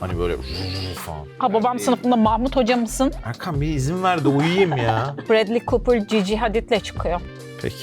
Hani böyle falan. Ha babam sınıfında Mahmut hoca mısın? Erkan bir izin ver de uyuyayım ya. Bradley Cooper Gigi Hadid'le çıkıyor. Peki.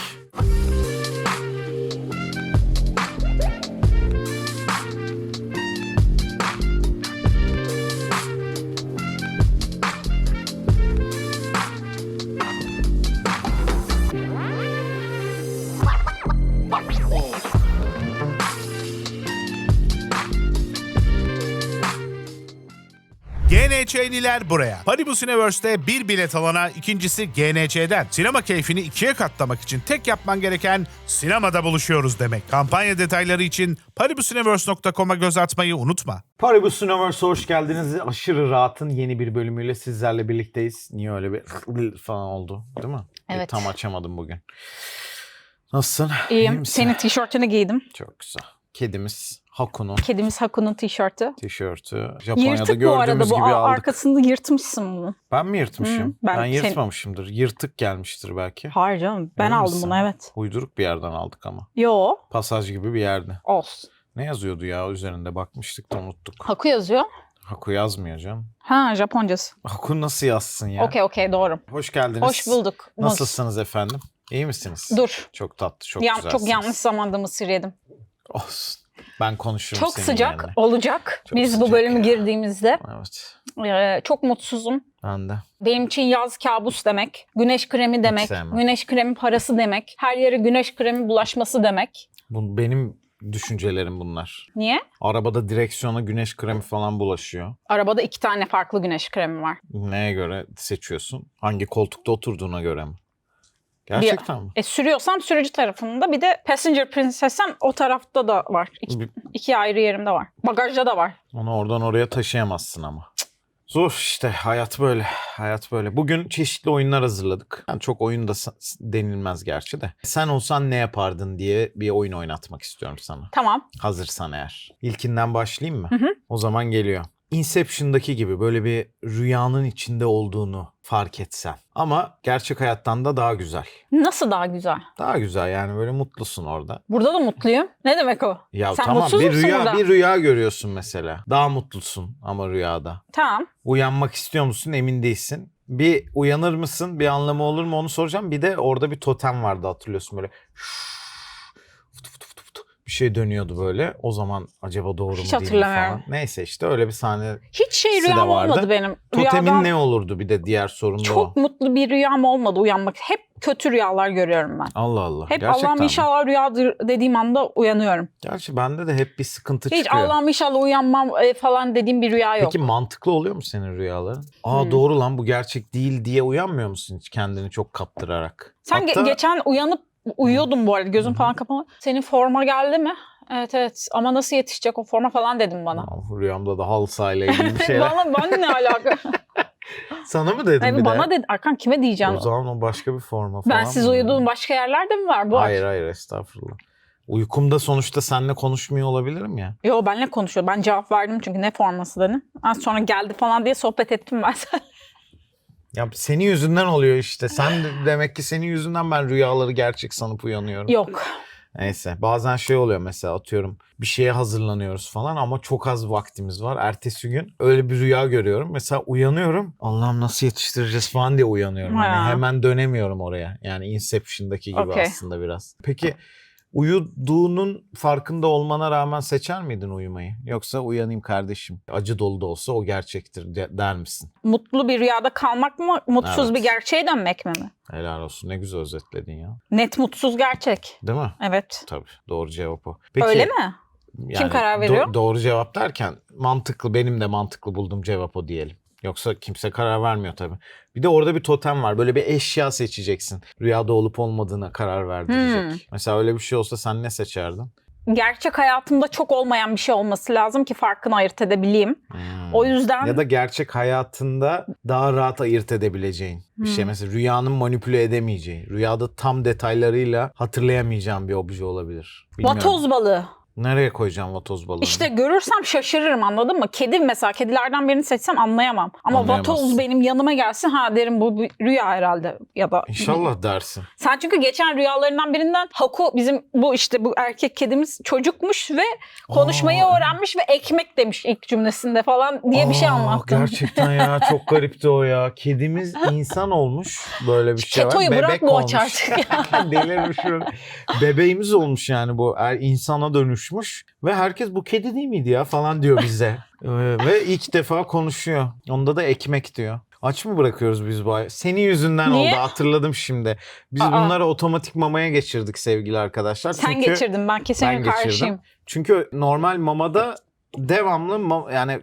GNÇ'liler buraya. Paribus Universe'de bir bilet alana ikincisi GNÇ'den. Sinema keyfini ikiye katlamak için tek yapman gereken sinemada buluşuyoruz demek. Kampanya detayları için paribusuniverse.com'a göz atmayı unutma. Paribus Universe'a hoş geldiniz. Aşırı rahatın yeni bir bölümüyle sizlerle birlikteyiz. Niye öyle bir falan oldu değil mi? Bir Evet. Tam açamadım bugün. Nasılsın? İyi İyiyim. misin? Senin tişörtünü giydim. Çok güzel. Kedimiz Haku'nun Kedimiz Haku'nun tişörtü. tişörtü. Japonya'da Yırtık bu gördüğümüz arada bu. gibi Aa, aldık. Arkasında yırtmışsın bunu. Ben mi yırtmışım? Hı, ben ben, sen- yırtmamışımdır. Yırtık gelmiştir belki. Hayır canım. Ben Emin aldım misin? bunu evet. Uyduruk bir yerden aldık ama. Yo. Pasaj gibi bir yerde. Olsun. Ne yazıyordu ya üzerinde bakmıştık da unuttuk. Haku yazıyor. Haku yazmıyor canım. Ha Japoncası. Haku nasıl yazsın ya? Okey okey doğru. Hoş geldiniz. Hoş bulduk. Nasılsınız efendim? İyi misiniz? Dur. Çok tatlı, çok Yan- güzelsiniz. çok yanlış zamanda mısır yedim. Olsun. Ben konuşurum Çok senin sıcak yerine. olacak. Çok Biz bu sıcak bölümü ya. girdiğimizde Evet. e, çok mutsuzum. Ben de. Benim için yaz kabus demek, güneş kremi demek, sevmem. güneş kremi parası demek, her yere güneş kremi bulaşması demek. Bu benim düşüncelerim bunlar. Niye? Arabada direksiyona güneş kremi falan bulaşıyor. Arabada iki tane farklı güneş kremi var. Neye göre seçiyorsun? Hangi koltukta oturduğuna göre mi? Gerçekten mi? E sürüyorsam sürücü tarafında bir de passenger princess'em o tarafta da var. İki, Bir- iki ayrı yerimde var. Bagajda da var. Onu oradan oraya taşıyamazsın ama. Zor işte hayat böyle. Hayat böyle. Bugün çeşitli oyunlar hazırladık. Yani çok oyun da denilmez gerçi de. Sen olsan ne yapardın diye bir oyun oynatmak istiyorum sana. Tamam. Hazırsan eğer. İlkinden başlayayım mı? O zaman geliyor. Inception'daki gibi böyle bir rüyanın içinde olduğunu fark etsen. Ama gerçek hayattan da daha güzel. Nasıl daha güzel? Daha güzel yani böyle mutlusun orada. Burada da mutluyum. Ne demek o? Ya Sen tamam mutsuz bir musun rüya burada? bir rüya görüyorsun mesela. Daha mutlusun ama rüyada. Tamam. Uyanmak istiyor musun emin değilsin. Bir uyanır mısın bir anlamı olur mu onu soracağım. Bir de orada bir totem vardı hatırlıyorsun böyle. Fıtı şey dönüyordu böyle. O zaman acaba doğru Hiç mu değil mi hatırlamıyorum. falan. Neyse işte öyle bir sahne. Hiç şey de rüyam vardı. olmadı benim. Totemin Rüyadan ne olurdu bir de diğer sorun da çok o. mutlu bir rüyam olmadı uyanmak. Hep kötü rüyalar görüyorum ben. Allah Allah. Hep Gerçekten Allah'ım mi? inşallah rüyadır dediğim anda uyanıyorum. Gerçi bende de hep bir sıkıntı Hiç çıkıyor. Allah'ım inşallah uyanmam e, falan dediğim bir rüya yok. Peki mantıklı oluyor mu senin rüyaların? Aa Hmm. doğru lan bu gerçek değil diye uyanmıyor musun hiç kendini çok kaptırarak? Sen ge- Hatta- geçen uyanıp uyuyordum bu arada gözüm falan kapalı. Senin forma geldi mi? Evet evet ama nasıl yetişecek o forma falan dedim bana. Aa, Rüyamda da halı sahayla ilgili bir şeyler. bana bana ne alaka? Sana mı dedim Yani bir bana de? dedi Arkan kime diyeceğim? O zaman o başka bir forma falan Ben siz mı? uyuduğum başka yerlerde mi var bu? Hayır hayır estağfurullah. Uykumda sonuçta seninle konuşmuyor olabilirim ya. Yo benle konuşuyor. Ben cevap verdim çünkü ne forması dedim. Az sonra geldi falan diye sohbet ettim ben seninle. Ya senin yüzünden oluyor işte. Sen de- demek ki senin yüzünden ben rüyaları gerçek sanıp uyanıyorum. Yok. Neyse bazen şey oluyor mesela atıyorum bir şeye hazırlanıyoruz falan ama çok az vaktimiz var. Ertesi gün öyle bir rüya görüyorum. Mesela uyanıyorum Allah'ım nasıl yetiştireceğiz falan diye uyanıyorum. Hani Ha. hemen dönemiyorum oraya. Yani Inception'daki gibi Okey. aslında biraz. Peki uyuduğunun farkında olmana rağmen seçer miydin uyumayı? Yoksa uyanayım kardeşim acı dolu da olsa o gerçektir de- der misin? Mutlu bir rüyada kalmak mı? Mutsuz Evet. bir gerçeğe dönmek mi? mi? Helal olsun ne güzel özetledin ya. Net mutsuz gerçek. Değil mi? Evet. Tabii doğru cevap o. Öyle mi? Yani karar veriyor? doğru cevap derken mantıklı benim de mantıklı bulduğum cevap o diyelim. Yoksa kimse karar vermiyor tabii. Bir de orada bir totem var. Böyle bir eşya seçeceksin. Rüyada olup olmadığına karar verdirecek. Hmm. Mesela öyle bir şey olsa sen ne seçerdin? Gerçek hayatımda çok olmayan bir şey olması lazım ki farkını ayırt edebileyim. Hmm. O yüzden Ya da gerçek hayatında daha rahat ayırt edebileceğin bir şey. Hmm. Mesela rüyanın manipüle edemeyeceği. Rüyada tam detaylarıyla hatırlayamayacağın bir obje olabilir. Bilmiyorum. vatoz balığı. Nereye koyacağım vatoz balığını? İşte görürsem şaşırırım anladın mı? Kedi mesela kedilerden birini seçsem anlayamam. Ama vatoz benim yanıma gelsin ha derim bu bir rüya herhalde ya da. İnşallah dersin. Sen çünkü geçen rüyalarından birinden Haku bizim bu işte bu erkek kedimiz çocukmuş ve konuşmayı Aa. öğrenmiş ve ekmek demiş ilk cümlesinde falan diye bir şey Aa, anlattın. Gerçekten ya çok garipti o ya. Kedimiz insan olmuş böyle bir şey var. Ketoyu bırak bu olmuş. Delirmiş öyle. Bebeğimiz olmuş yani bu er, insana dönüşmüş ve herkes bu kedi değil miydi ya falan diyor bize. Ee, ve ilk defa konuşuyor. Onda da ekmek diyor. Aç mı bırakıyoruz biz bu ay? Senin yüzünden Niye? oldu hatırladım şimdi. Biz Aa. bunları otomatik mamaya geçirdik sevgili arkadaşlar. Sen Çünkü, geçirdin ben kesinlikle Ben karşıyım. Çünkü normal mamada devamlı ma- yani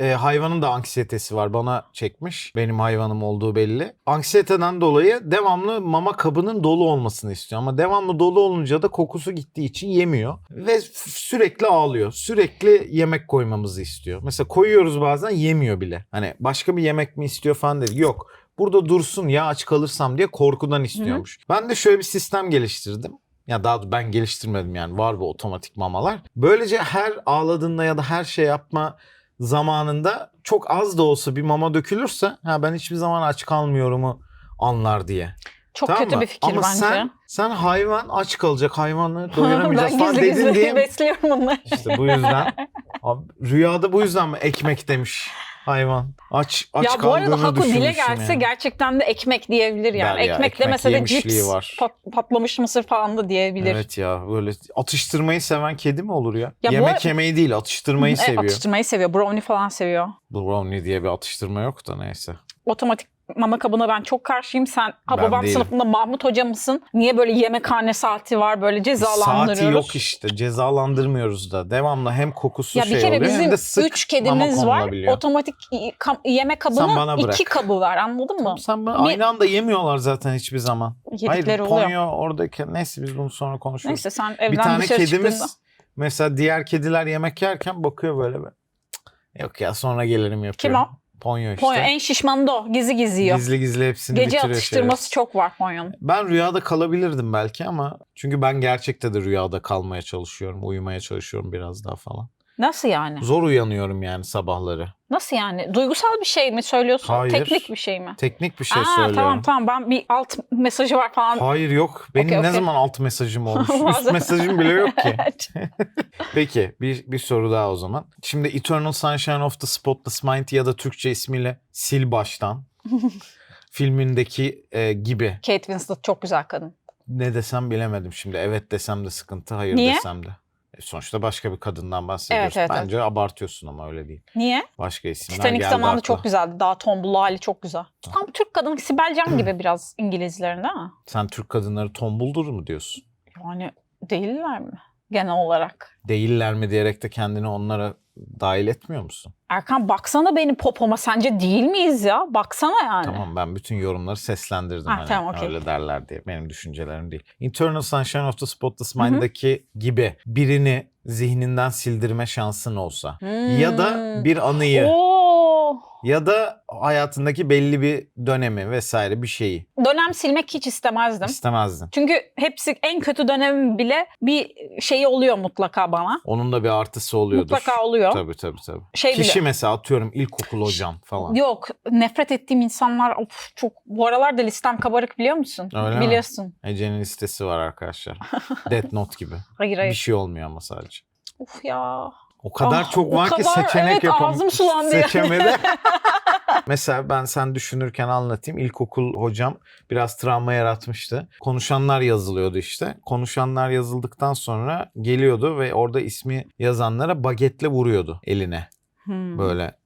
e, hayvanın da anksiyetesi var. Bana çekmiş. Benim hayvanım olduğu belli. Anksiyeteden dolayı devamlı mama kabının dolu olmasını istiyor. Ama devamlı dolu olunca da kokusu gittiği için yemiyor. Ve sürekli ağlıyor. Sürekli yemek koymamızı istiyor. Mesela koyuyoruz bazen yemiyor bile. Hani başka bir yemek mi istiyor falan dedi. Yok. Burada dursun ya aç kalırsam diye korkudan istiyormuş. Ben de şöyle bir sistem geliştirdim. Ya daha ben geliştirmedim yani var bu otomatik mamalar. Böylece her ağladığında ya da her şey yapma zamanında çok az da olsa bir mama dökülürse ha ben hiçbir zaman aç kalmıyorumu anlar diye. Çok Tamam kötü mı? bir fikir Ama bence. sen sen hayvan aç kalacak hayvanı ben doyuramayacağız falan gizli dedin gizli diye besliyorum onları. işte bu yüzden Abi, rüyada bu yüzden mi ekmek demiş hayvan. Aç aç ya bu arada Haku dile gelse yani. gerçekten de ekmek diyebilir yani. Der ya, ekmek, ekmek demese de cips, var. pat- patlamış mısır falan da diyebilir. Evet ya böyle atıştırmayı seven kedi mi olur ya? Ya bu Yemek ara- yemeyi değil atıştırmayı E, seviyor. atıştırmayı seviyor. Brownie falan seviyor. Brownie diye bir atıştırma yok da neyse. Otomatik mama kabına ben çok karşıyım. Sen ha, Ben babam değilim. sınıfında Mahmut hoca mısın? Niye böyle yemekhane saati var böyle cezalandırıyoruz? Saati yok işte cezalandırmıyoruz da. Devamlı hem kokusu Ya bir şey kere oluyor hem de bizim sık üç kedimiz mama var. konulabiliyor. Otomatik kam- yemek Sen kabının bana bırak. iki kabı var anladın mı? Sen Bir- aynı anda yemiyorlar zaten hiçbir zaman. Yedikleri Hayır oluyor. Ponyo oradaki neyse biz bunu sonra konuşuruz. Neyse sen evden bir tane dışarı kedimiz çıktığında. mesela diğer kediler yemek yerken bakıyor böyle. bir, "Cık, Yok ya sonra gelirim yapıyor. Kim o? Ponyo işte. Ponyo en şişmanı da o. Gizli gizli yiyor. Gizli gizli hepsini Gece bitiriyor. atıştırması şerefsiz. çok var Ponyo'nun. Ben rüyada kalabilirdim belki ama çünkü ben gerçekte de rüyada kalmaya çalışıyorum. Uyumaya çalışıyorum biraz daha falan. Nasıl yani? Zor uyanıyorum yani sabahları. Nasıl yani? Duygusal bir şey mi söylüyorsun? Hayır. Teknik bir şey mi? Teknik bir şey Aa, söylüyorum. tamam tamam ben bir alt mesajı var falan. Hayır yok. Benim Okey, ne okey. zaman alt mesajım olmuş? Üst mesajım bile yok ki. Peki bir, bir soru daha o zaman. Şimdi Eternal Sunshine of the Spotless Mind ya da Türkçe ismiyle Sil Baştan filmindeki e, gibi. Kate Winslet çok güzel kadın. Ne desem bilemedim şimdi. Evet desem de sıkıntı, hayır Niye? desem de. E, sonuçta başka bir kadından bahsediyoruz. Evet, evet, Bence abartıyorsun ama öyle değil. Niye? Başka isimler Titanic geldi zamanında akla. çok güzeldi. Daha tombul hali çok güzel. Tam Türk kadını Sibel Can gibi biraz İngilizlerin değil mi? Sen Türk kadınları tombuldur mu diyorsun? Yani değiller mi? Genel olarak. Değiller mi diyerek de kendini onlara dahil etmiyor musun? Erkan baksana benim popoma sence değil miyiz ya? Baksana yani. Tamam ben bütün yorumları seslendirdim. Ha, hani tamam, okey. Öyle derler diye. Benim düşüncelerim değil. Eternal Sunshine of the Spotless Mind'daki gibi birini zihninden sildirme şansın olsa. Ya da Hmm. bir anıyı Oo. Ya da hayatındaki belli bir dönemi vesaire bir şeyi Dönem silmek hiç istemezdim. istemezdin. Çünkü hepsi en kötü dönem bile bir şeyi oluyor mutlaka bana. Onun da bir artısı oluyordur. Mutlaka oluyor. Tabii tabii tabii. Şey Kişi bile. mesela atıyorum ilkokul hocam falan. Yok nefret ettiğim insanlar of, çok bu aralarda listem kabarık biliyor musun? Öyle mi? Biliyorsun. Ece'nin listesi var arkadaşlar. Death Note gibi. Hayır Bir hayır. şey olmuyor ama sadece. Of ya. O kadar Ah, çok var ki seçenek evet, yapam ağzım sulandı seçemedi. Mesela ben sen düşünürken anlatayım. İlkokul hocam biraz travma yaratmıştı. Konuşanlar yazılıyordu işte. Konuşanlar yazıldıktan sonra geliyordu ve orada ismi yazanlara bagetle vuruyordu eline. Hmm. Böyle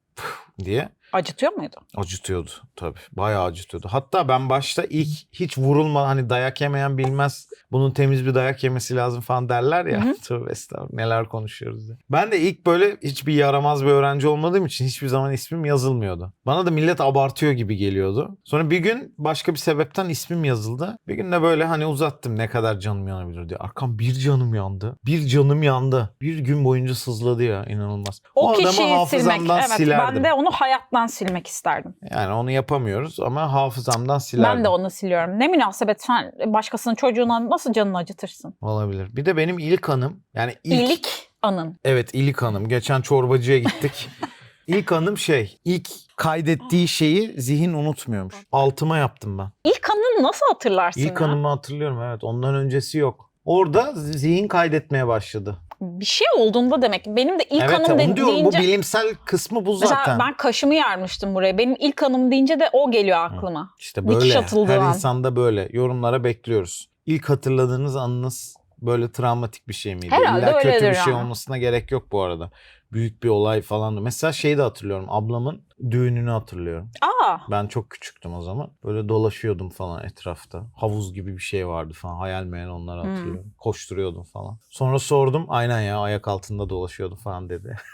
diye. Acıtıyor muydu? Acıtıyordu tabii. Bayağı acıtıyordu. Hatta ben başta ilk hiç vurulma hani dayak yemeyen bilmez. Bunun temiz bir dayak yemesi lazım falan derler ya. Hı hı. Tövbe estağfurullah neler konuşuyoruz diye. Ben de ilk böyle hiçbir yaramaz bir öğrenci olmadığım için hiçbir zaman ismim yazılmıyordu. Bana da millet abartıyor gibi geliyordu. Sonra bir gün başka bir sebepten ismim yazıldı. Bir gün de böyle hani uzattım ne kadar canım yanabilir diye. Arkam bir canım yandı. Bir canım yandı. Bir gün boyunca sızladı ya inanılmaz. O, adamı kişiyi silmek. hafızamdan Evet silerdim. ben de onu hayattan alttan silmek isterdim. Yani onu yapamıyoruz ama hafızamdan silerdim. Ben de onu siliyorum. Ne münasebet sen başkasının çocuğuna nasıl canını acıtırsın? Olabilir. Bir de benim ilk anım yani ilk, İyilik anın. Evet ilk anım. Geçen çorbacıya gittik. ilk anım şey ilk kaydettiği şeyi zihin unutmuyormuş. Altıma yaptım ben. İlk anını nasıl hatırlarsın İlk ya? anımı hatırlıyorum evet. Ondan öncesi yok. Orada zihin kaydetmeye başladı. Bir şey olduğunda demek. Benim de ilk evet anım de- diyorum deyince... bu bilimsel kısmı bu Mesela zaten. ben kaşımı yarmıştım buraya. Benim ilk anım deyince de o geliyor aklıma. İşte dikiş böyle. atıldığı Her an. insanda böyle. Yorumlara bekliyoruz. İlk hatırladığınız anınız böyle travmatik bir şey miydi? Herhalde İlla kötü bir şey yani. olmasına gerek yok bu arada. Büyük bir olay falan. Mesela şeyi de hatırlıyorum. Ablamın düğününü hatırlıyorum. Aa, Ben çok küçüktüm o zaman. Böyle dolaşıyordum falan etrafta. Havuz gibi bir şey vardı falan. Hayal meyal onları Hmm. hatırlıyorum. Koşturuyordum falan. Sonra sordum. Aynen ya ayak altında dolaşıyordu falan dedi.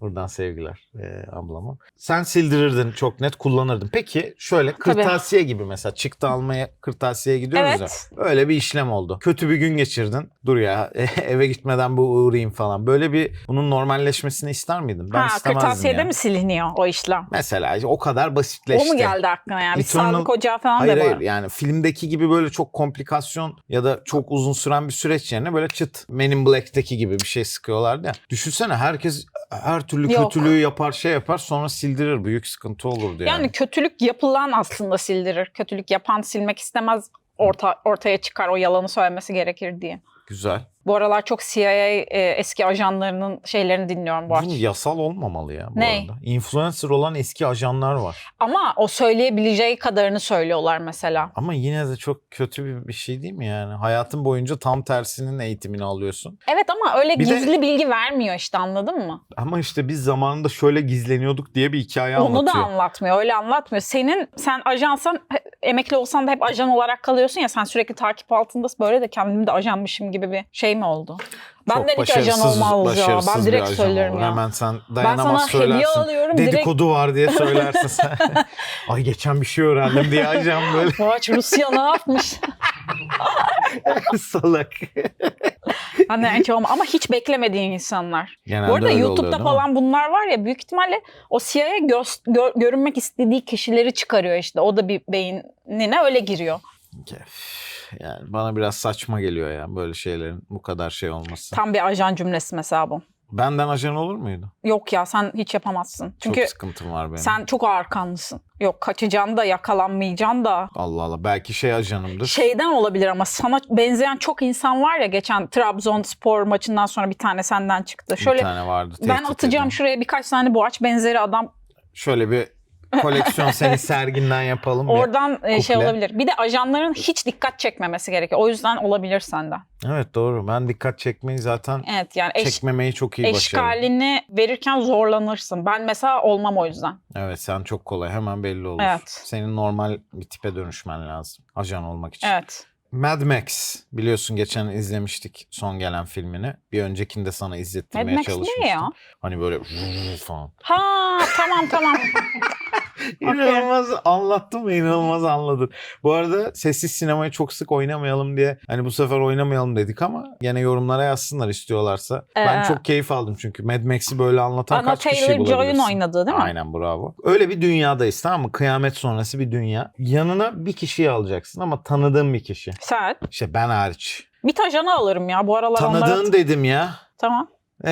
Buradan sevgiler e, ablama. Sen sildirirdin çok net kullanırdın. Peki şöyle kırtasiye gibi mesela çıktı almaya kırtasiyeye gidiyoruz Evet. ya. Öyle bir işlem oldu. Kötü bir gün geçirdin. Dur ya eve gitmeden bu uğrayayım falan. Böyle bir bunun normalleşmesini ister miydin? Ben ha, istemezdim kırtasiyede ya. mi siliniyor o işlem? Mesela o kadar basitleşti. O mu geldi aklına yani? Bir Eternal- sağlık ocağı falan Hayır da hayır var. yani filmdeki gibi böyle çok komplikasyon ya da çok uzun süren bir süreç yerine böyle çıt Men in Black'teki gibi bir şey sıkıyorlardı ya. Düşünsene herkes her türlü Yok. kötülüğü yapar şey yapar sonra sildirir büyük sıkıntı olurdu yani. Yani kötülük yapılan aslında sildirir. Kötülük yapan silmek istemez orta, ortaya çıkar o yalanı söylemesi gerekir diye. Güzel. Bu aralar çok CIA e, eski ajanlarının şeylerini dinliyorum bu Bu aralar. yasal olmamalı ya bu Ne? arada. Influencer olan eski ajanlar var. Ama o söyleyebileceği kadarını söylüyorlar mesela. Ama yine de çok kötü bir, bir şey değil mi yani? Hayatın boyunca tam tersinin eğitimini alıyorsun. Evet ama öyle Bir de- gizli bilgi vermiyor işte anladın mı? Ama işte biz zamanında şöyle gizleniyorduk diye bir hikaye Onu da anlatıyor. anlatmıyor. Öyle anlatmıyor. Senin sen ajansan he- emekli olsan da hep ajan olarak kalıyorsun ya sen sürekli takip altındasın. Böyle de kendim de ajanmışım gibi bir şey mi oldu? Hiç ajan başarısız- olmaz ya. Ben direkt ajan söylerim olur. ya. Hemen sen Ben dayanamaz sana hediye söylersin. alıyorum direkt. Dedikodu var diye söylersin sen. Ay geçen bir şey öğrendim diye ajan böyle Boğaç Rusya ne yapmış? salak. Hani en çok ama hiç beklemediğin insanlar. Genelde Bu arada YouTube'da oluyor, falan bunlar var ya büyük ihtimalle o CIA gö- görünmek istediği kişileri çıkarıyor işte. O da bir beynine öyle giriyor. Üf, Yani bana biraz saçma geliyor ya böyle şeylerin bu kadar şey olması. Tam bir ajan cümlesi mesela bu. Benden ajan olur muydu? Yok ya sen hiç yapamazsın. Çünkü Çok sıkıntım var benim. sen çok ağır kanlısın. Yok kaçacaksın da yakalanmayacaksın da. Allah Allah belki şey ajanımdır. Şeyden olabilir ama sana benzeyen çok insan var ya geçen Trabzonspor maçından sonra bir tane senden çıktı. bir Şöyle tane vardı. ben atacağım eden. şuraya birkaç tane boğaç benzeri adam Şöyle bir koleksiyon seni serginden yapalım. oradan e, şey olabilir. Bir de ajanların hiç dikkat çekmemesi gerekiyor. O yüzden olabilir senden. Evet doğru. Ben dikkat çekmeyi zaten Evet yani eş, çekmemeyi çok iyi başarıyorum. eşkalini verirken zorlanırsın. Ben mesela olmam o yüzden. Evet sen çok kolay hemen belli olur. Evet. Senin normal bir tipe dönüşmen lazım ajan olmak için. Evet. Mad Max biliyorsun geçen izlemiştik son gelen filmini. Bir öncekinde sana Mad izlettirmeye Max çalışmıştım. ne ya? Hani böyle falan. Ha tamam tamam. İnanılmaz anlattım ve inanılmaz anladın. Bu arada sessiz sinemayı çok sık oynamayalım diye hani bu sefer oynamayalım dedik ama gene yorumlara yazsınlar istiyorlarsa. ben Ee, çok keyif aldım çünkü Mad Max'i böyle anlatan Anna kaç kişi Taylor Joy'un bulabilirsin? oynadığı değil mi? Aynen bravo. Öyle bir dünyadayız tamam mı? Kıyamet sonrası bir dünya. Yanına bir kişiyi alacaksın ama tanıdığın bir kişi. Sen. İşte ben hariç. Bir ajanı alırım ya bu aralar Tanıdığın onlara. dedim ya. Tamam.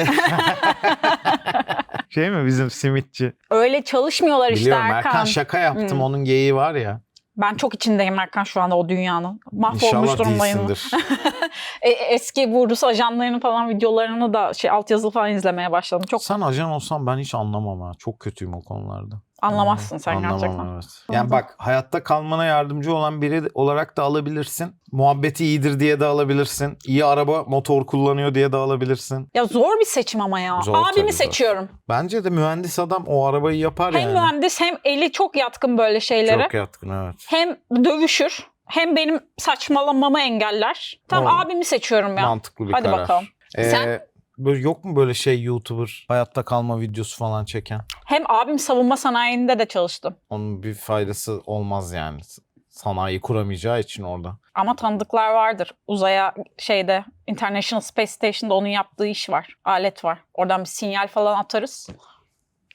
şey mi bizim simitçi? Öyle çalışmıyorlar işte Biliyorum Erkan. Erkan şaka yaptım Hmm. onun geyiği var ya. Ben çok içindeyim Erkan şu anda o dünyanın. Mahvolmuş İnşallah durumdayım. E, eski bu Rus ajanlarının falan videolarını da şey altyazılı falan izlemeye başladım. Çok Sen ajan olsan ben hiç anlamam ha. Çok kötüyüm o konularda. Anlamazsın sen Anlamam, gerçekten. evet. Yani bak hayatta kalmana yardımcı olan biri olarak da alabilirsin. Muhabbeti iyidir diye de alabilirsin. İyi araba motor kullanıyor diye de alabilirsin. Ya zor bir seçim ama ya. Zor Abimi zor. seçiyorum. Bence de mühendis adam o arabayı yapar Hem yani. mühendis hem eli çok yatkın böyle şeylere. Çok yatkın evet. Hem dövüşür hem benim saçmalamamı engeller. Tam Doğru. abimi seçiyorum ya. Mantıklı bir Hadi karar. bakalım. Ee, Sen? Böyle yok mu böyle şey YouTuber hayatta kalma videosu falan çeken? Hem abim savunma sanayinde de çalıştı. Onun bir faydası olmaz yani. Sanayi kuramayacağı için orada. Ama tanıdıklar vardır. Uzaya şeyde International Space Station'da onun yaptığı iş var. Alet var. Oradan bir sinyal falan atarız.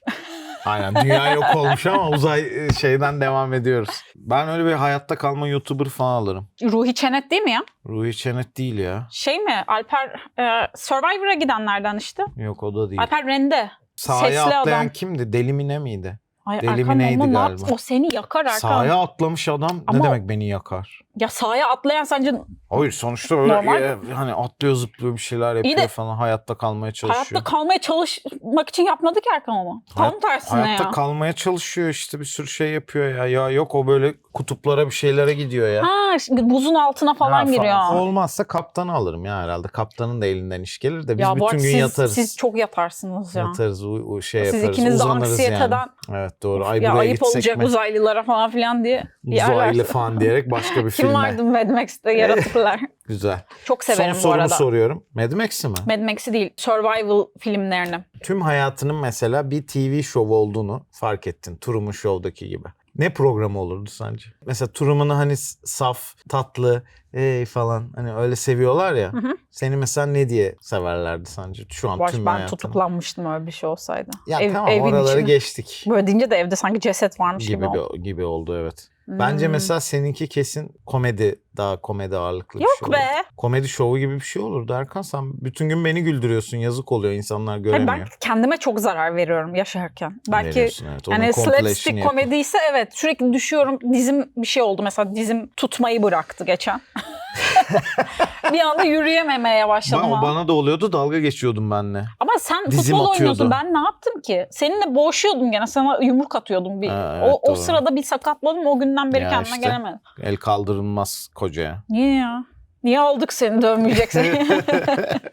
Aynen dünya yok olmuş ama uzay e, şeyden devam ediyoruz. Ben öyle bir hayatta kalma YouTuber falan alırım. Ruhi Çenet değil mi ya? Ruhi Çenet değil ya. Şey mi? Alper e, Survivor'a gidenlerden işte. Yok o da değil. Alper Rende. Sahaya sesli atlayan adam. kimdi? Deli mi ne miydi? Ay Deli mi Erkan neydi ne galiba? O seni yakar Erkan. Sahaya atlamış adam Ama ne demek beni yakar? Ya sahaya atlayan sence Hayır sonuçta öyle Normal. e, hani atlıyor zıplıyor bir şeyler yapıyor de- falan hayatta kalmaya çalışıyor. hayatta kalmaya çalışmak için yapmadı ki Erkan ama. Tam Hayat- tersine Hayatta ya. kalmaya çalışıyor işte bir sürü şey yapıyor ya. Ya yok o böyle kutuplara bir şeylere gidiyor ya. ha şimdi buzun altına falan Ha, giriyor. Olmazsa kaptanı alırım ya herhalde. Kaptanın da elinden iş gelir de biz bu bütün arada gün siz, yatarız. siz çok yatarsınız ya. Yatarız, u- u- şey Siz yaparız, ikiniz de uzanırız anksiyeteden yani. Evet doğru. Ay ya buraya ayıp olacak mi? uzaylılara falan filan diye. Uzaylı falan diyerek başka bir Kim filme. vardı Mad Max'te yaratıklar? Güzel. Çok severim Son bu sorumu arada. soruyorum. Mad Max'i mi? Mad Max'i değil, survival filmlerini. Tüm hayatının mesela bir TV şovu olduğunu fark ettin. Truman Show'daki gibi. Ne programı olurdu sence? Mesela Truman'ı hani saf, tatlı, ey falan hani öyle seviyorlar ya. Hı hı. Seni mesela ne diye severlerdi sence şu an Baş, tüm ben hayatını? tutuklanmıştım öyle bir şey olsaydı. Ya Ev- tamam evin oraları içinde. geçtik. Böyle deyince de evde sanki ceset varmış gibi, Gibi, oldu. gibi oldu evet. Bence Hmm. mesela seninki kesin komedi daha komedi ağırlıklı bir Yok şey be. Komedi şovu gibi bir şey olurdu Erkan. Sen bütün gün beni güldürüyorsun. Yazık oluyor insanlar Hayır, göremiyor. ben kendime çok zarar veriyorum yaşarken. Belki Veriyorsun, evet. Onun yani slapstick yapıyor. komedi ise evet sürekli düşüyorum. Dizim bir şey oldu mesela dizim tutmayı bıraktı geçen. bir anda yürüyememeye başladım. Ba- ha. bana da oluyordu dalga geçiyordum benle. Ama sen Dizim futbol atıyordu. oynuyordun. Ben ne yaptım ki? Seninle boğuşuyordum gene. Sana yumruk atıyordum. Bir. Ha, evet, o, o doğru. sırada bir sakatladım. O günden beri Ya kendime işte. gelemedim. El kaldırılmaz kocaya. Niye ya? Niye aldık seni dövmeyeceksin?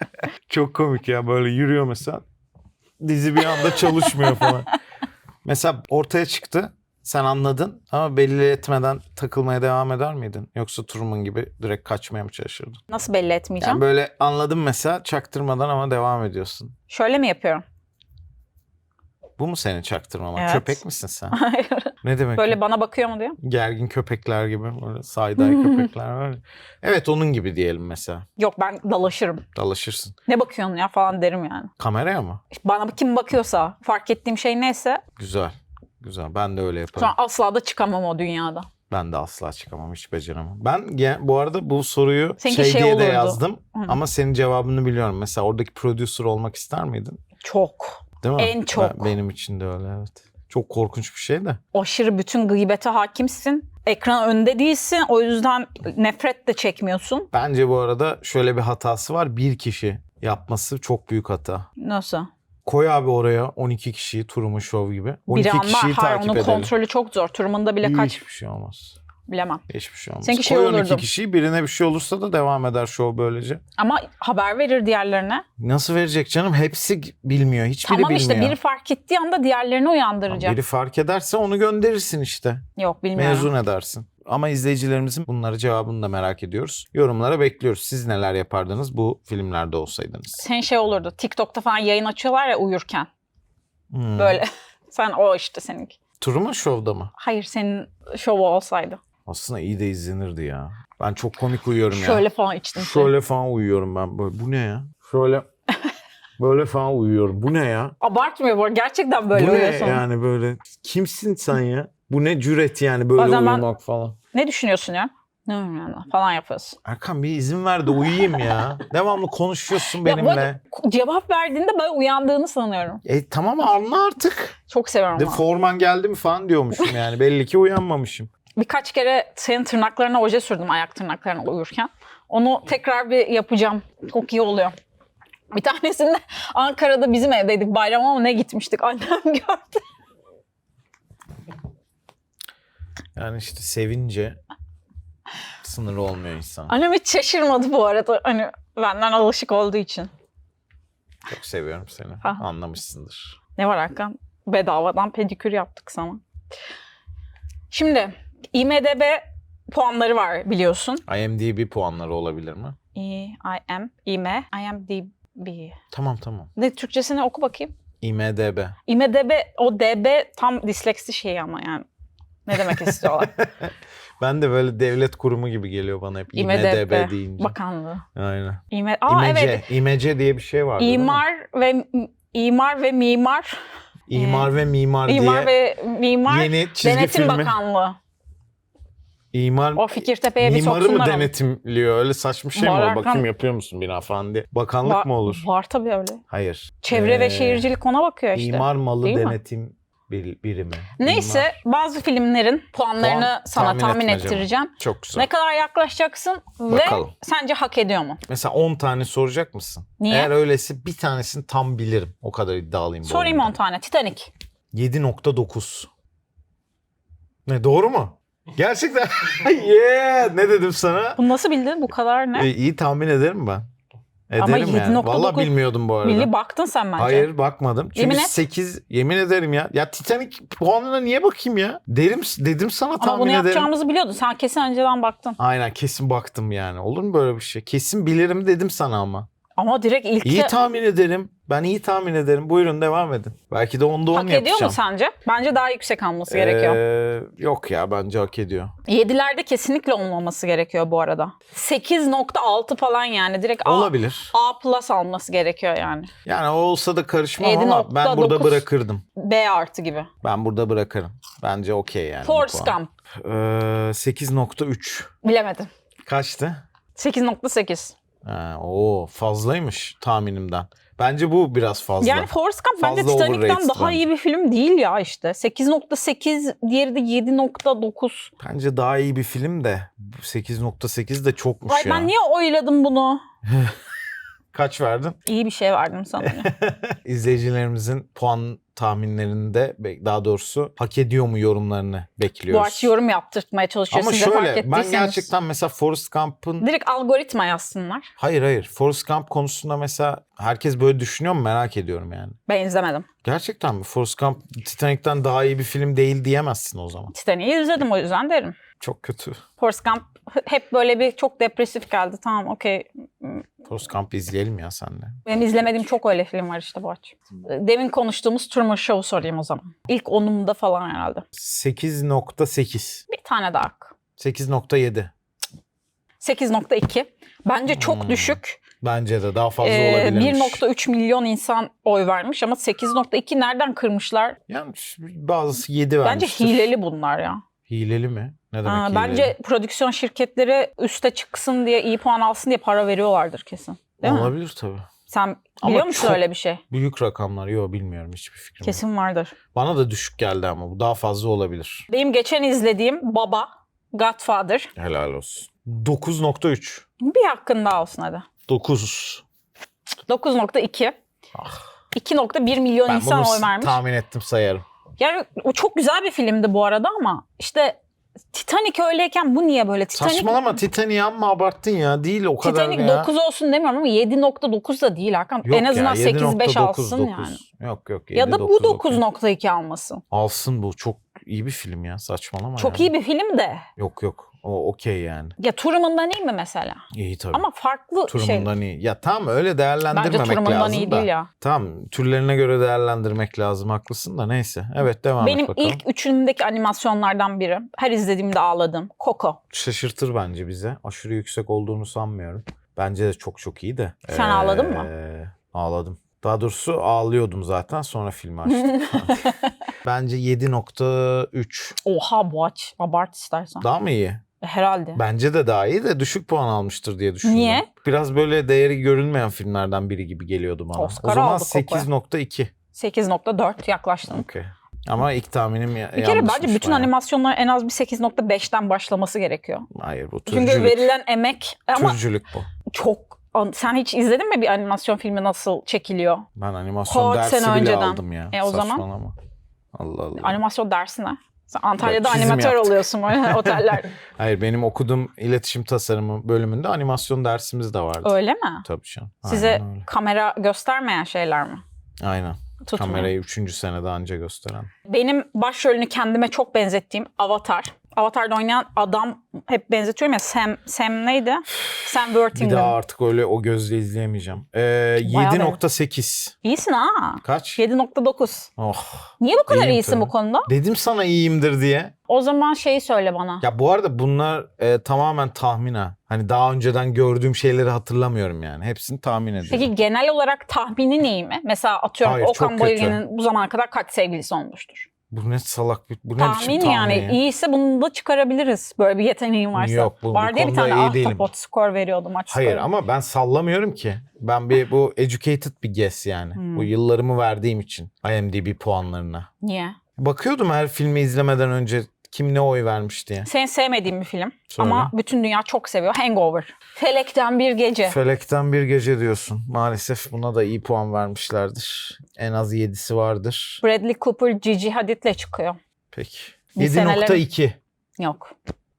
Çok komik ya böyle yürüyor mesela. Dizi bir anda çalışmıyor falan. mesela ortaya çıktı. Sen anladın ama belli etmeden takılmaya devam eder miydin? Yoksa Truman gibi direkt kaçmaya mı çalışırdın? Nasıl belli etmeyeceğim? Yani böyle anladım mesela çaktırmadan ama devam ediyorsun. Şöyle mi yapıyorum? Bu mu senin çaktırmaman? Evet. Köpek misin sen? Hayır. Ne demek? Böyle bana bakıyor mu diyor. Gergin köpekler gibi böyle sayday köpekler var. Evet onun gibi diyelim mesela. Yok ben dalaşırım. Dalaşırsın. Ne bakıyorsun ya falan derim yani. Kameraya mı? Bana kim bakıyorsa fark ettiğim şey neyse Güzel. Güzel. Ben de öyle yaparım. sonra asla da çıkamam o dünyada. Ben de asla çıkamam. Hiç beceremem. Ben ge- bu arada bu soruyu Seninki şey, şey diye de yazdım. Hı. Ama senin cevabını biliyorum. Mesela oradaki producer olmak ister miydin? Çok. Değil mi? En çok. Ben- benim için de öyle evet. Çok korkunç bir şey de. aşırı bütün gıybete hakimsin. Ekran önünde değilsin. O yüzden nefret de çekmiyorsun. Bence bu arada şöyle bir hatası var. Bir kişi yapması çok büyük hata. Nasıl? Koy abi oraya 12 kişiyi Truman Show gibi. 12 Biri anlar. kişiyi Hayır takip onun edelim. kontrolü çok zor. Turman'da bile kaç Hiçbir şey olmaz. Bilemem. Hiçbir şey olmaz. Seninki şey Koy 12 olurdu. kişiyi birine bir şey olursa da devam eder show böylece. Ama haber verir diğerlerine. Nasıl verecek canım? Hepsi bilmiyor. Hiçbiri tamam bilmiyor. işte biri fark ettiği anda diğerlerini uyandıracak. Biri fark ederse onu gönderirsin işte. Yok bilmiyorum. Mezun edersin. Ama izleyicilerimizin bunları cevabını da merak ediyoruz. Yorumlara bekliyoruz. Siz neler yapardınız bu filmlerde olsaydınız? Senin şey olurdu. TikTok'ta falan yayın açıyorlar ya uyurken. Hmm. Böyle. Sen o işte seninki. Truman Show'da mı? Hayır senin şovu olsaydı. Aslında iyi de izlenirdi ya. Ben çok komik uyuyorum ya. Şöyle falan içtin. sen. Şöyle falan uyuyorum ben. Böyle, bu ne ya? Şöyle böyle falan uyuyorum. Bu ne ya? Abartmıyor bu arada. Gerçekten böyle bu ne uyuyorsun. yani böyle? Kimsin sen ya? Bu ne cüret yani böyle Bazen ben- uyumak falan. Ne düşünüyorsun ya? Ne yani falan yapıyorsun. Erkan bir izin ver de uyuyayım ya. Devamlı konuşuyorsun Ya bu benimle. arada cevap verdiğinde ben uyandığını sanıyorum. E tamam anla artık. Çok seviyorum De onu. forman geldi mi falan diyormuşum yani. Belli ki uyanmamışım. Birkaç kere senin tırnaklarına oje sürdüm ayak tırnaklarına uyurken. Onu tekrar bir yapacağım. Çok iyi oluyor. Bir tanesinde Ankara'da bizim evdeydik bayram ama ne gitmiştik annem gördü. Yani işte sevince sınırı olmuyor insan. Annem hiç şaşırmadı bu arada hani benden alışık olduğu için. Çok seviyorum seni. Ha. Anlamışsındır. Ne var Hakan? Bedavadan pedikür yaptık sana. Şimdi IMDB puanları var biliyorsun. IMDb puanları olabilir mi? E, I am, IM, IMDB. Tamam tamam. Ne Türkçesini oku bakayım. IMDb. IMDB, o DB tam disleksi şeyi ama yani. Ne demek istiyorlar? Ben de böyle devlet kurumu gibi geliyor bana hep IMDb, IMDB deyince. Bakanlığı. Aynen. İme, Aa İmece. evet. İmece diye bir şey var. İmar ve imar ve mimar İmar ve Mimar, diye ve Mimar yeni çizgi Denetim filmi. Bakanlığı. İmar O Fikirtepe'ye bir mimarı mı soksunlar denetimliyor? Öyle saçma şey mi Var o? Erkan. Bakayım yapıyor musun bina falan diye. Bakanlık Var- mı olur? Var tabii öyle. Hayır. Çevre Ee, ve şehircilik ona bakıyor işte. İmar malı Değil mi? denetim bir- birimi. Neyse bazı filmlerin puanlarını Puan sana tahmin tahmin etmece mi? ettireceğim. Çok güzel. Ne kadar yaklaşacaksın Bakalım. ve sence hak ediyor mu? Mesela 10 tane soracak mısın? Niye? Eğer öylesi bir tanesini tam bilirim. O kadar iddialıyım. bu Sorayım oyunda. 10 tane. Titanic. 7.9. Ne doğru mu? Gerçekten. yeah! Ne dedim sana? Bunu nasıl bildin? Bu kadar ne? E, iyi tahmin ederim ben. Ederim Ama yani. 7.9 Vallahi bilmiyordum bu arada. Milli baktın sen bence. Hayır bakmadım. Çünkü Yemin et. 8 yemin ederim ya. Ya Titanic puanına niye bakayım ya? Derim dedim sana Ama tahmin bunu ederim. yapacağımızı biliyordun. Sen kesin önceden baktın. Aynen kesin baktım yani. Olur mu böyle bir şey? Kesin bilirim dedim sana ama. Ama direkt ilk İyi tahmin ederim. Ben iyi tahmin ederim. Buyurun devam edin. Belki de onda 10 hak yapacağım. ediyor mu sence? Bence daha yüksek alması gerekiyor. Ee, yok ya bence hak ediyor. 7'lerde kesinlikle olmaması gerekiyor bu arada. 8.6 falan yani. Direkt A, Olabilir. A plus alması gerekiyor yani. Yani o olsa da karışmam ama ben 7.9. burada bırakırdım. B artı gibi. Ben burada bırakırım. Bence okey yani. puan. Gump. Ee, 8.3. Bilemedim. Kaçtı? 8.8. Ha, oo fazlaymış tahminimden. Bence bu biraz fazla. Yani Forrest Gump bence Fazla Titanic'ten overrated daha bence. iyi bir film değil ya işte. 8.8 diğeri de 7.9. Bence daha iyi bir film de bu 8.8 de çokmuş Ay ya. ben niye oyladım bunu? Kaç verdin? İyi bir şey verdim sana. İzleyicilerimizin puan tahminlerinde daha doğrusu hak ediyor mu yorumlarını bekliyoruz. Boğaç yorum yaptırtmaya çalışıyor Ama şöyle ben gerçekten mesela Forrest Gump'ın Direkt algoritma yazsınlar. hayır hayır Forrest Gump konusunda mesela herkes böyle düşünüyor mu merak ediyorum yani. Ben izlemedim. Gerçekten mi? Forrest Gump Titanic'ten daha iyi bir film değil diyemezsin o zaman. Titanic'i izledim o yüzden derim. Çok kötü. Forrest Gump hep böyle bir çok depresif geldi. Tamam okey. Gump izleyelim ya senle. Benim izlemediğim çok öyle film var işte Boğaç. Demin konuştuğumuz Truman Show sorayım o zaman. İlk onumda falan herhalde. 8.8. Bir tane daha. hak. 8.7. 8.2. Bence çok Hmm. düşük. Bence de daha fazla Ee, olabilirmiş. 1.3 milyon insan oy vermiş ama 8.2 nereden kırmışlar? Yani bazısı 7 Bence vermiştir. hileli bunlar ya. Hileli mi? Ne demek Ha, hileli? bence prodüksiyon şirketleri üste çıksın diye iyi puan alsın diye para veriyorlardır kesin. Değil mi? Olabilir tabii. Sen Ama biliyor musun çok- öyle bir şey? Büyük rakamlar. Yok bilmiyorum hiçbir fikrim yok. Kesin vardır. Bana da düşük geldi ama bu daha fazla olabilir. Benim geçen izlediğim Baba, Godfather. Helal olsun. 9.3. Bir hakkın daha olsun hadi. 9. 9.2. Ah. 2.1 milyon Ben insan bunu oy vermiş. tahmin ettim sayarım. Yani o çok güzel bir filmdi bu arada ama işte Titanic öyleyken bu niye böyle? Titanic, Saçmalama Titanic'i amma abarttın ya. Değil o kadar Titanic ya. 9 olsun demiyorum ama 7.9 da değil Hakan. Yok en azından ya, 8-5 7.9, alsın 9. yani. Yok yok. Ya da 7.9 bu okey. 9.2 almasın. Alsın bu. Çok iyi bir film ya. Saçmalama Çok ya. iyi bir film de. Yok yok. O okey yani. Ya Truman'dan iyi mi mesela? İyi tabii. Ama farklı şey. Turumundan iyi. Ya tamam öyle Bence değerlendirmemek lazım iyi da. değil ya. Tamam türlerine göre değerlendirmek lazım haklısın da neyse. Evet devam Benim et bakalım. ilk üçümdeki animasyonlardan biri. Her izlediğimde ağladım. Coco. Şaşırtır bence bize. Aşırı yüksek olduğunu sanmıyorum. Bence de çok çok iyi de. Sen ağladın mı? Ağladım. Daha doğrusu ağlıyordum zaten sonra filmi açtım. bence 7.3. Oha Boğaç. Abart istersen. Daha mı iyi? Herhalde. Bence de daha iyi de düşük puan almıştır diye düşündüm. Niye? Biraz böyle değeri görülmeyen filmlerden biri gibi geliyordu bana. Oscar o zaman aldı Coco'ya. 8.2. 8.4 yaklaştım. Okey. Ama ilk tahminim ya- Bir kere bence bütün bayağı. animasyonlar en az bir 8.5'ten başlaması gerekiyor. Hayır bu Çünkü türcülük. verilen emek ama Türcülük bu. çok sen hiç izledin mi bir animasyon filmi nasıl çekiliyor? Ben animasyon Kaç dersi bile önceden. aldım ya. E, o zaman? Saçmalama. Allah Allah. Animasyon dersi ne? Sen Antalya'da Ya, çizim animatör yaptık. oluyorsun böyle oteller. Hayır benim okuduğum iletişim tasarımı bölümünde animasyon dersimiz de vardı. Öyle mi? Tabii canım. Size öyle. kamera göstermeyen şeyler mi? Aynen. Tutmuyor. Kamerayı 3. senede anca gösteren. Benim başrolünü kendime çok benzettiğim Avatar. Avatar'da oynayan adam hep benzetiyorum ya Sam, Sam neydi? Sam Bir Worthington. daha artık öyle o gözle izleyemeyeceğim. Ee, Bayağı 7.8. İyisin ha. Kaç? 7.9. Oh. Niye bu kadar İyiyim iyisin tabii. bu konuda? Dedim sana iyiyimdir diye. O zaman şeyi söyle bana. Ya bu arada bunlar e, tamamen tahmin ha. Hani daha önceden gördüğüm şeyleri hatırlamıyorum yani. Hepsini tahmin ediyorum. Peki genel olarak tahminin iyi mi? Mesela atıyorum Hayır, Okan. Bayülgen'in bu zamana kadar kaç sevgilisi olmuştur? Bu ne salak bir bu ne Tahmin, biçim tahmin yani ya? iyiyse bunu da çıkarabiliriz. Böyle bir yeteneğin varsa. Yok, bu- Var diye bir tane ahtapot skor veriyordu maç Hayır skoru. ama ben sallamıyorum ki. Ben bir bu educated bir guess yani. Hmm. Bu yıllarımı verdiğim için IMDb puanlarına. Niye? Bakıyordum her filmi izlemeden önce kim ne oy vermiş diye. Senin sevmediğin bir film. Söyle. Ama bütün dünya çok seviyor. Hangover. Felekten bir gece. Felekten bir gece diyorsun. Maalesef buna da iyi puan vermişlerdir. En az 7'si vardır. Bradley Cooper Gigi Hadid'le çıkıyor. Peki. Bir seneler- 7.2. Yok.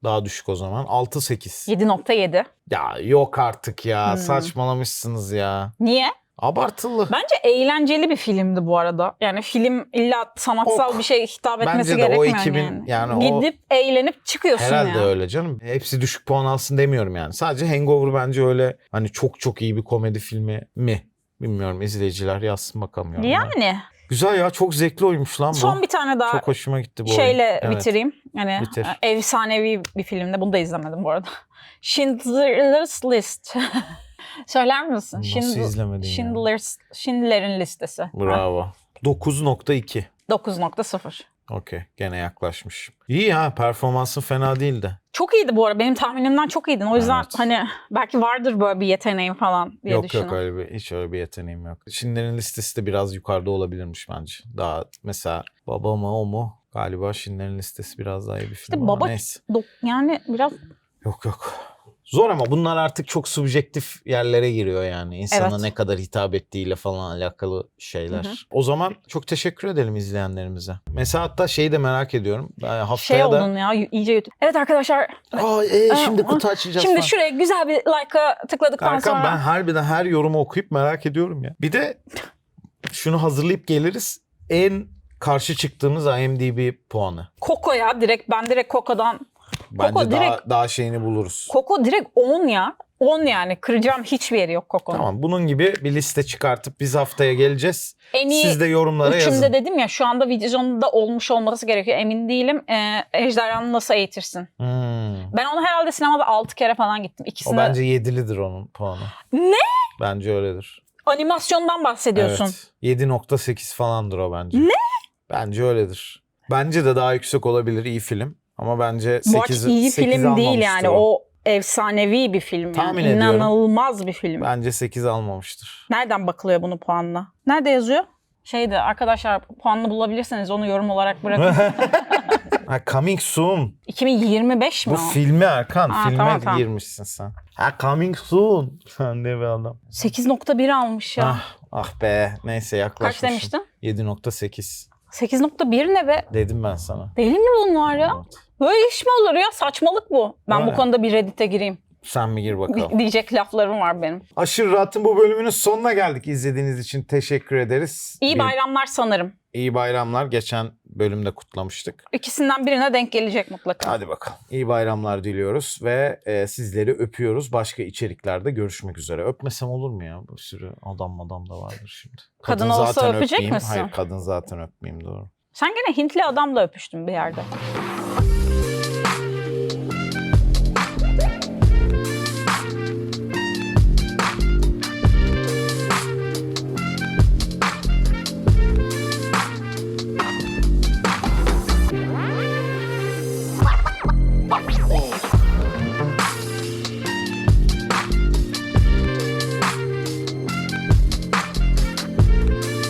Daha düşük o zaman. 6.8. 7.7. Ya yok artık ya. Hmm. Saçmalamışsınız ya. Niye? Abartılı. Bence eğlenceli bir filmdi bu arada. Yani film illa sanatsal Ok. bir şey hitap etmesi Bence de o gerekmiyor 2000 yani. yani o- Gidip eğlenip çıkıyorsun Herhalde ya. öyle canım. Hepsi düşük puan alsın demiyorum yani. Sadece Hangover bence öyle hani çok çok iyi bir komedi filmi mi? Bilmiyorum izleyiciler yazsın bakalım. yorumlara. Yani Güzel ya çok zevkli oymuş lan bu. son bir tane daha Çok hoşuma gitti bu şeyle oyun. Evet. bitireyim. Yani Bitir. e, efsanevi bir filmde. Bunu da izlemedim bu arada. Schindler's List. Söyler misin? Nasıl Schindler- izlemedin? Schindler's, Schindler'in listesi. Bravo. 9.2. 9.0. Okey gene yaklaşmış. İyi ya performansın fena değildi. Çok iyiydi bu arada. Benim tahminimden çok iyiydin. O yüzden Evet. hani belki vardır böyle bir yeteneğin falan diye yok düşünüyorum. yok öyle bir hiç öyle bir yeteneğim yok. Şinlerin listesi de biraz yukarıda olabilirmiş bence. Daha mesela baba mı o mu? Galiba Şinlerin listesi biraz daha iyi bir film ama baba- neyse. Yani biraz Yok yok. Zor ama bunlar artık çok subjektif yerlere giriyor yani. İnsana Evet. ne kadar hitap ettiğiyle falan alakalı şeyler. Hı hı. O zaman çok teşekkür edelim izleyenlerimize. Mesela hatta şeyi de merak ediyorum. Ben haftaya şey da... ya iyice Evet arkadaşlar Aa, e, şimdi Aa, kutu açacağız şimdi falan. şuraya güzel bir like'a tıkladıktan Erkan sonra ben harbiden her yorumu okuyup merak ediyorum ya. Bir de şunu hazırlayıp geliriz. En karşı çıktığımız IMDb puanı. Coco ya direkt ben direkt Coco'dan Bence Coco daha, direkt- daha şeyini buluruz. Coco direkt 10 ya. 10 yani kıracağım hiçbir yeri yok Coco'nun. Tamam bunun gibi bir liste çıkartıp biz haftaya geleceğiz. En iyi Siz de yorumlara yazın. dedim ya şu anda vizyonda olmuş olması gerekiyor emin değilim. Ee, Ejderhanı nasıl eğitirsin? Hmm. Ben onu herhalde sinemada 6 kere falan gittim. O İkisinde bence yedilidir onun puanı. Ne? Bence öyledir. animasyondan bahsediyorsun. Evet. 7.8 falandır o bence. Ne? Bence öyledir. Bence de daha yüksek olabilir iyi film. Ama bence Bu 8 aç iyi 8 film değil yani. O efsanevi bir film Tahmin yani. ediyorum. İnanılmaz bir film. Bence 8 almamıştır. Nereden bakılıyor bunun puanına? Nerede yazıyor? Şeyde arkadaşlar puanını bulabilirseniz onu yorum olarak bırakın. ha, coming soon. 2025 mi Bu o? filmi Erkan. Ha, filme tamam, tamam. girmişsin sen. Ha coming soon. Sen de bir adam. 8.1 almış ya. Ah, ah be. Neyse yaklaşmışım. Kaç demiştin? 7.8. 8.1 ne be? Dedim ben sana. Deli mi bunlar ya? Evet. Böyle iş mi olur ya? Saçmalık bu. Ben bu konuda bir Reddit'e gireyim. Sen mi gir bakalım. Di- diyecek laflarım var benim. Aşırı Rahat'ın bu bölümünün sonuna geldik. İzlediğiniz için teşekkür ederiz. İyi bayramlar sanırım. İyi bayramlar. Geçen bölümde kutlamıştık. İkisinden birine denk gelecek mutlaka. Hadi bakalım. İyi bayramlar diliyoruz ve e, sizleri öpüyoruz. Başka içeriklerde görüşmek üzere. Öpmesem olur mu ya? Bir sürü adam adam da vardır şimdi. Kadın olsa öpecek öpmeyeyim. misin? Hayır kadın zaten öpmeyeyim doğru. Sen gene Hintli adamla öpüştün bir yerde.